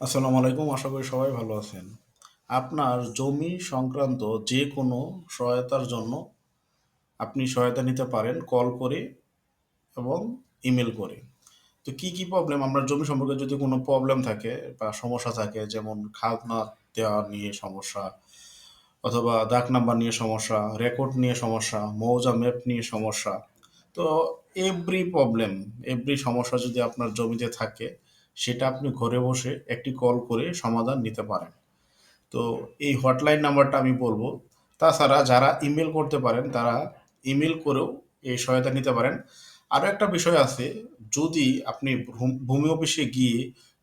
আসসালামু আলাইকুম, আশা করি সবাই ভালো আছেন। আপনার জমি সংক্রান্ত যে কোনো সহায়তার জন্য আপনি সহায়তা নিতে পারেন, কল করে এবং ইমেল করে। তো কি কি প্রবলেম আপনার জমি সম্পর্কে যদি কোনো প্রবলেম থাকে বা সমস্যা থাকে, যেমন খাত না দেওয়া নিয়ে সমস্যা অথবা দাগ নাম্বার নিয়ে সমস্যা রেকর্ড নিয়ে সমস্যা, মৌজা ম্যাপ নিয়ে সমস্যা, তো এভরি প্রবলেম এভরি সমস্যা যদি আপনার জমিতে থাকে সেটা আপনি ঘরে বসে একটি কল করে সমাধান নিতে পারেন। তো এই হটলাইন নাম্বারটা আমি বলব। তাছাড়া যারা ইমেল করতে পারেন, তারা ইমেল করেও এই সহায়তা নিতে পারেন। আরও একটা বিষয় আছে, যদি আপনি ভূমি অফিসে গিয়ে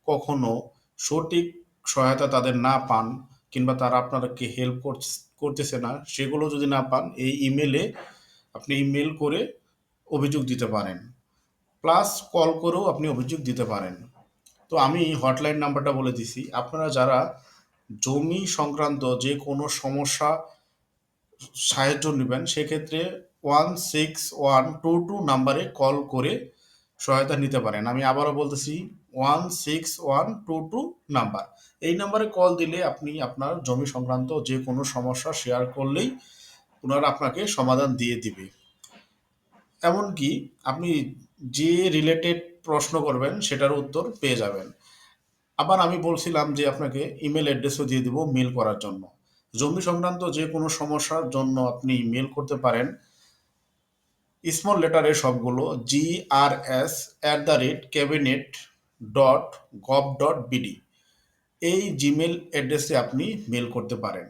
কখনো সঠিক সহায়তা তাদের না পান কিংবা তারা আপনাদেরকে হেল্প করতেছে না, সেগুলো যদি না পান, এই ইমেলে আপনি ইমেল করে অভিযোগ দিতে পারেন। প্লাস কল করেও আপনি অভিযোগ দিতে পারেন। তো আমি হটলাইন নাম্বারটা বলে দিছি। আপনারা যারা জমি সংক্রান্ত যে কোনো সমস্যা, সাহায্য নেবেন, সেক্ষেত্রে one six one two two নাম্বারে কল করে সহায়তা নিতে পারেন। আমি আবারও বলতেছি one six one two two number এই নাম্বারে কল দিলে আপনি আপনার জমি সংক্রান্ত যে কোনো সমস্যা শেয়ার করলেই ওনারা আপনাকে সমাধান দিয়ে দিবে। এমনকি আপনি যে রিলেটেড প্রশ্ন করবেন, সেটার উত্তর পেয়ে যাবেন। আবার আমি বলছিলাম যে আপনাকে ইমেল অ্যাড্রেসও দিয়ে দিব মেল করার জন্য। জমি সংক্রান্ত যে কোনো সমস্যার জন্য আপনি মেল করতে পারেন। স্মল লেটারে সবগুলো G R S at the rate cabinet dot gov dot BD এই জিমেল অ্যাড্রেসে আপনি মেল করতে পারেন।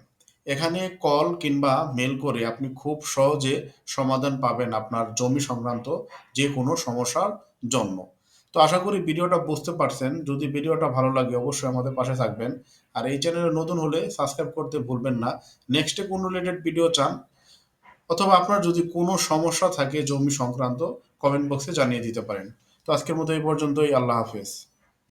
এখানে কল কিংবা মেল করে আপনি খুব সহজে সমাধান পাবেন আপনার জমি সংক্রান্ত যে কোনো সমস্যার জন্য। তো আশা করি ভিডিওটা বুঝতে পারছেন। যদি ভিডিওটা ভালো লাগে, অবশ্যই আমাদের পাশে থাকবেন। আর এই চ্যানেলে নতুন হলে সাবস্ক্রাইব করতে ভুলবেন না। নেক্সটে কোন রিলেটেড ভিডিও চান, অথবা আপনার যদি কোনো সমস্যা থাকে জমি সংক্রান্ত কমেন্ট বক্সে জানিয়ে দিতে পারেন। তো আজকের মতো এই পর্যন্তই। আল্লাহ হাফেজ।